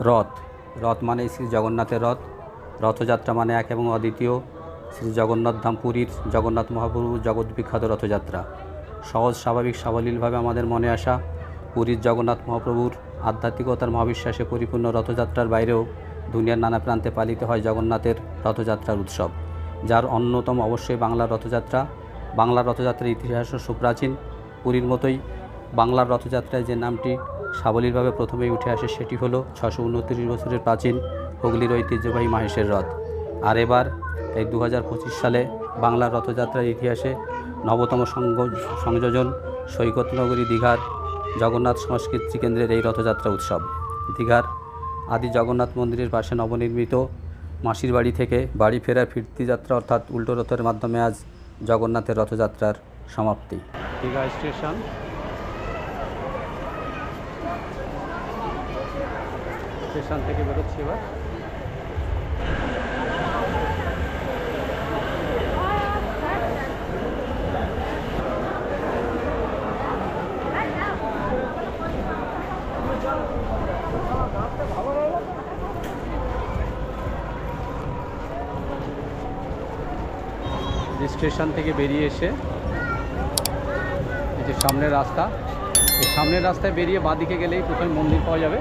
রথ। রথ মানে শ্রী জগন্নাথের রথ। রথযাত্রা মানে এক এবং অদ্বিতীয়। শ্রী জগন্নাথ ধাম পুরীর জগন্নাথ মহাপ্রভু জগৎ বিখ্যাত রথযাত্রা। সহজ, স্বাভাবিক, সাবলীলভাবে আমাদের মনে আসা পুরীর জগন্নাথ মহাপ্রভুর আধ্যাত্মিকতার মহাবিশ্বাসে পরিপূর্ণ রথযাত্রার বাইরেও দুনিয়ার নানা প্রান্তে পালিত হয় জগন্নাথের রথযাত্রার উৎসব, যার অন্যতম অবশ্যই বাংলার রথযাত্রা। বাংলার রথযাত্রার ইতিহাসও সুপ্রাচীন। পুরীর মতোই বাংলার রথযাত্রায় যে নামটি সাবলীলভাবে প্রথমেই উঠে আসে সেটি হলো ছশো বছরের প্রাচীন হুগলির ঐতিহ্যবাহী মাহেশের রথ। আর এবার এই দু হাজার পঁচিশ সালে বাংলার রথযাত্রার ইতিহাসে নবতম সংযোজন সৈকতনগরী দীঘার জগন্নাথ সংস্কৃতি কেন্দ্রের এই রথযাত্রা উৎসব। দীঘার আদি জগন্নাথ মন্দিরের পাশে নবনির্মিত মাসির বাড়ি থেকে বাড়ি ফেরার ফিরতি যাত্রা অর্থাৎ উল্টো রথের মাধ্যমে আজ জগন্নাথের রথযাত্রার সমাপ্তি। দীঘা স্টেশন স্টেশন থেকে বেরোচ্ছি এবার। স্টেশন থেকে বেরিয়ে এসে এই যে সামনের রাস্তা সামনের রাস্তায় বেরিয়ে বাঁদিকে গেলেই প্রথমে মন্দির পাওয়া যাবে।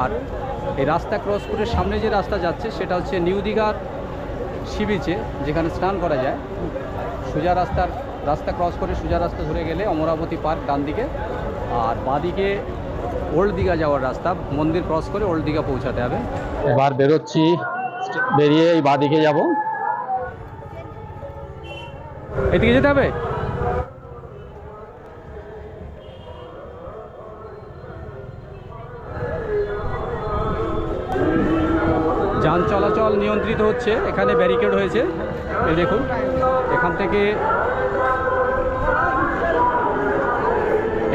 আর এই রাস্তা ক্রস করে সামনে যে রাস্তা যাচ্ছে সেটা হচ্ছে নিউ দীঘার সি বিচে যেখানে স্নান করা যায়। সোজা রাস্তার রাস্তা ক্রস করে সোজা রাস্তা ধরে গেলে অমরাবতী পার্ক ডান দিকে। আর বাঁদিকে ওল্ড দীঘা যাওয়ার রাস্তা মন্দির ক্রস করে ওল্ড দীঘা পৌঁছাতে হবে। এবার বেরোচ্ছি বেরিয়ে এই বাঁদিকে যাব। এদিকে যেতে হবে? যান চলাচল নিয়ন্ত্রিত হচ্ছে, এখানে ব্যারিকেড হয়েছে। এই দেখুন, এখান থেকে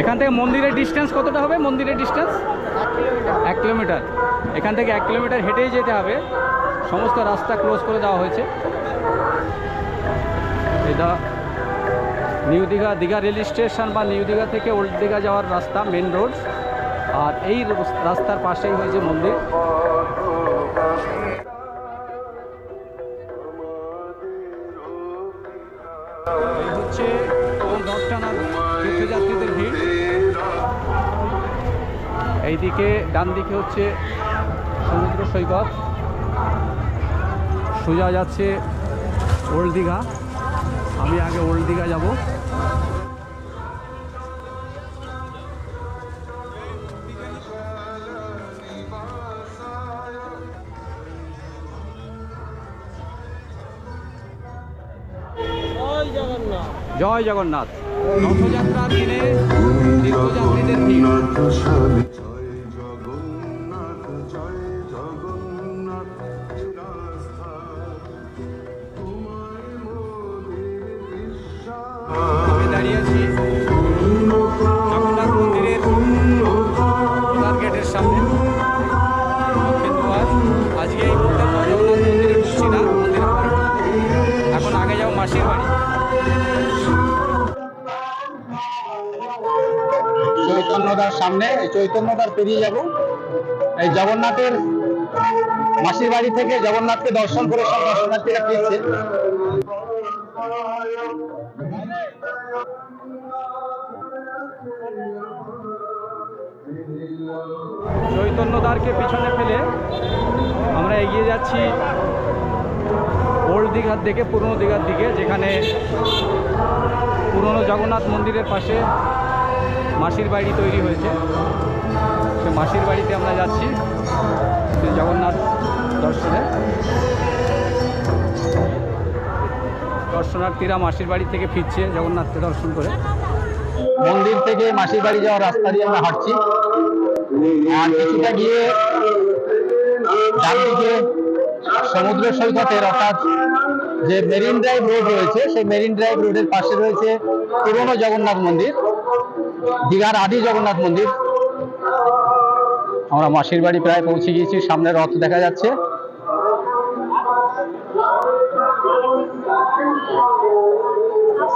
এখান থেকে মন্দিরের ডিস্টেন্স কতটা হবে? মন্দিরের ডিস্টেন্স এক কিলোমিটার এখান থেকে এক কিলোমিটার হেঁটেই যেতে হবে। সমস্ত রাস্তা ক্লোজ করে দেওয়া হয়েছে। এটা new Digha Digha rail station বা নিউ দীঘা থেকে ওল্ড দীঘা যাওয়ার রাস্তা মেন রোড আর এই রাস্তার পাশেই হয়েছে মন্দির। এইদিকে ডান দিকে হচ্ছে সমুদ্র সৈকত। সোজা যাচ্ছে ওল্ড দীঘা। আমি আগে ওল্ড দীঘা যাব। জয় জগন্নাথ। রথযাত্রার দিনে, তীর্থযাত্রীদের আগে যাব মাসির বাড়ি। চৈতন্যদার সামনে এই চৈতন্যদার পেরিয়ে যাব। এই জগন্নাথের মাসির বাড়ি থেকে জগন্নাথকে দর্শন করে সব দর্শনার্থীরা ফিরছে। চৈতন্যদারকে পিছনে ফেলে আমরা এগিয়ে যাচ্ছি। ওল্ড দীঘার দিকে, পুরনো দীঘার দিকে, যেখানে পুরনো জগন্নাথ মন্দিরের পাশে মাসির বাড়ি তৈরি হয়েছে। সে মাসির বাড়িতে আমরা যাচ্ছি জগন্নাথ দর্শনে। দর্শনার্থীরা মাসির বাড়ি থেকে ফিরছে জগন্নাথকে দর্শন করে। মন্দির থেকে মাসির বাড়ি যাওয়ার রাস্তা দিয়ে আমরা হাঁটছি। আর কিছুটা গিয়ে সমুদ্র সৈকতের অর্থাৎ যে মেরিন ড্রাইভ রোড রয়েছে, সেই মেরিন ড্রাইভ রোডের পাশে রয়েছে পুরনো জগন্নাথ মন্দির, দীঘার আদি জগন্নাথ মন্দির। আমরা মাসির বাড়ি প্রায় পৌঁছে গিয়েছি, সামনে রথ দেখা যাচ্ছে।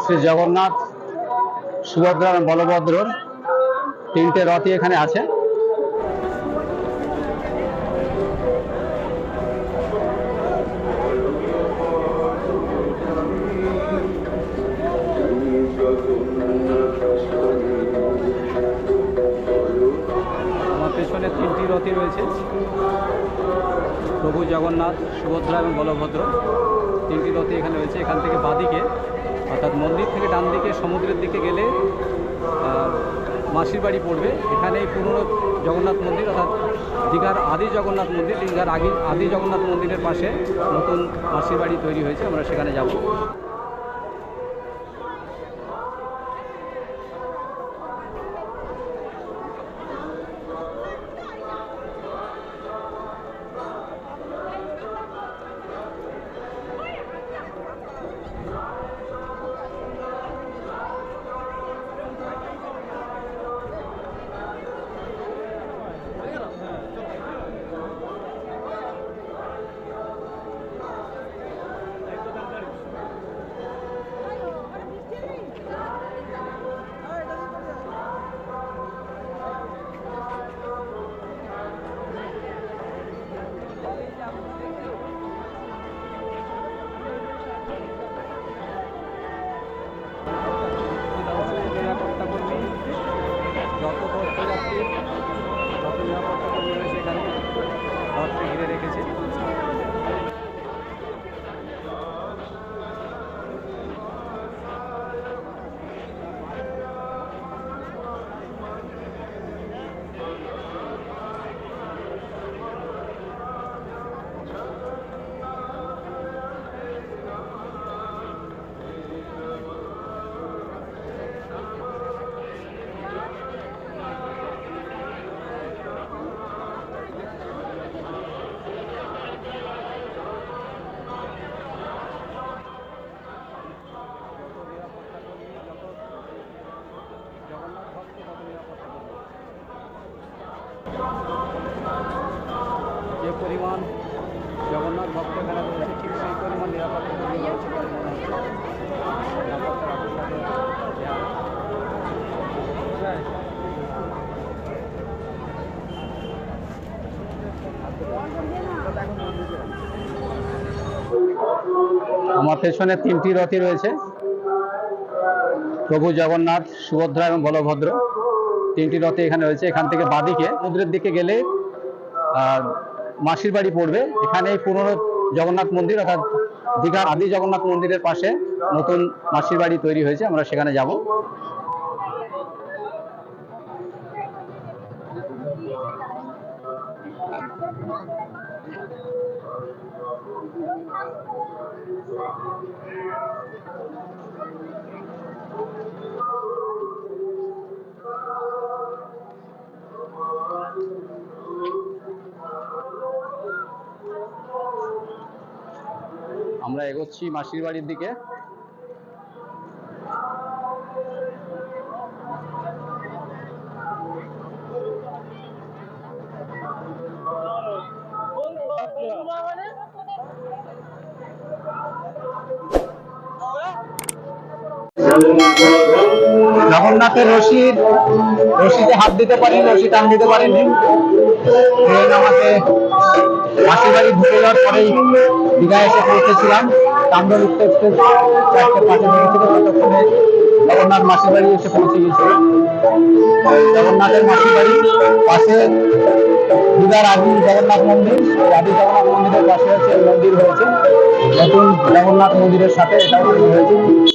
শ্রী জগন্নাথ সুভদ্রা বলভদ্রর তিনটে রথই এখানে আছে। রথই রয়েছে। প্রভু জগন্নাথ, সুভদ্রা এবং বলভদ্র তিনটি রথই এখানে রয়েছে। এখান থেকে বাদিকে, অর্থাৎ মন্দির থেকে ডান দিকে, সমুদ্রের দিকে গেলে মাসির বাড়ি পড়বে। এখানে পুরনো জগন্নাথ মন্দির, অর্থাৎ দীঘার আদি জগন্নাথ মন্দির, দীঘার আগে আদি জগন্নাথ মন্দিরের পাশে নতুন মাসির বাড়ি তৈরি হয়েছে। আমরা সেখানে যাব। যে পরিমাণ জগন্নাথ ভক্ত এখানে রয়েছে, ঠিক সেই পরিমাণ আমার পেছনে তিনটি রথই রয়েছে। প্রভু জগন্নাথ, সুভদ্রা এবং বলভদ্র। তিনটি রথে এখানে রয়েছে। এখান থেকে বাদিকে, সমুদ্রের দিকে গেলে মাসির বাড়ি পড়বে। এখানে পুরনো জগন্নাথ মন্দির, অর্থাৎ দীঘার আদি জগন্নাথ মন্দিরের পাশে নতুন মাসির বাড়ি তৈরি হয়েছে। আমরা সেখানে যাব। আমরা এগোচ্ছি মাসির বাড়ির দিকে। জগন্নাথের রশির রশিতে হাত দিতে পারেন রশি টান দিতে পারেন আমাকে মাসির বাড়ি ঢুকে যাওয়ার পরেই দীঘায় এসে পৌঁছেছিলাম। তাম্রলিপ্ত এক্সপ্রেস চারটে পাঁচে লেগেছিল ততক্ষণে জগন্নাথ মাসির বাড়ি এসে পৌঁছে গিয়েছিল। জগন্নাথের মাসির বাড়ি পাশে দীঘার আদি জগন্নাথ মন্দির। আদি জগন্নাথ মন্দিরের পাশে এই মন্দির হয়েছে। নতুন জগন্নাথ মন্দিরের সাথে তৈরি হয়েছে।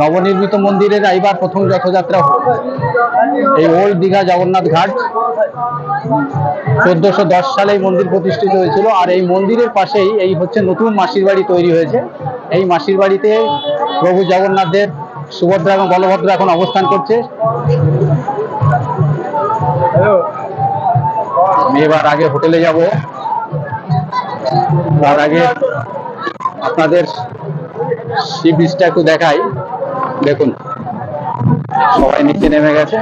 নবনির্মিত মন্দিরের এইবার প্রথম রথযাত্রা এই ওল্ড দীঘা জগন্নাথ ঘাট চোদ্দশো দশ সালে এই মন্দির প্রতিষ্ঠিত হয়েছিল। আর এই মন্দিরের পাশেই এই হচ্ছে নতুন মাসির বাড়ি তৈরি হয়েছে। এই মাসির বাড়িতে প্রভু জগন্নাথের সুভদ্রা এবং বলভদ্র এখন অবস্থান করছে। আমি এবার আগে হোটেলে যাব। তার আগে আপনাদের সি বিচটা একটু দেখাই। দেখুন, সবাই নিচে নেমে গেছে।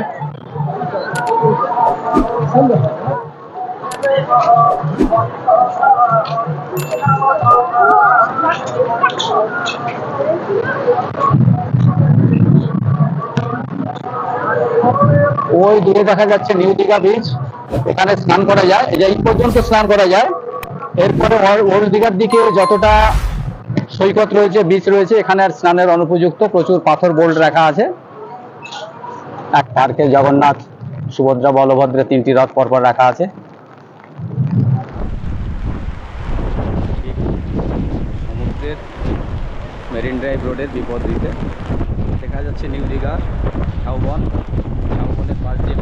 ওই দূরে দেখা যাচ্ছে নিউ দীঘা বিচ এখানে স্নান করা যায়। এই পর্যন্ত স্নান করা যায়। এরপরে ওল্ড দীঘার দিকে যতটা সৈকত রয়েছে বিচ রয়েছে, এখানে আর স্নানের অনুপযুক্ত প্রচুর পাথর বোল্ড রাখা আছে। এক পার্কে জগন্নাথ, সুভদ্রা বলভদ্রের তিনটি রথ পরপর রাখা আছে। সমুদ্রের মেরিন ড্রাইভ রোডের বিপদ দিতে দেখা যাচ্ছে নিউ দীঘা ঝাউবন ঝাউবনের পাশে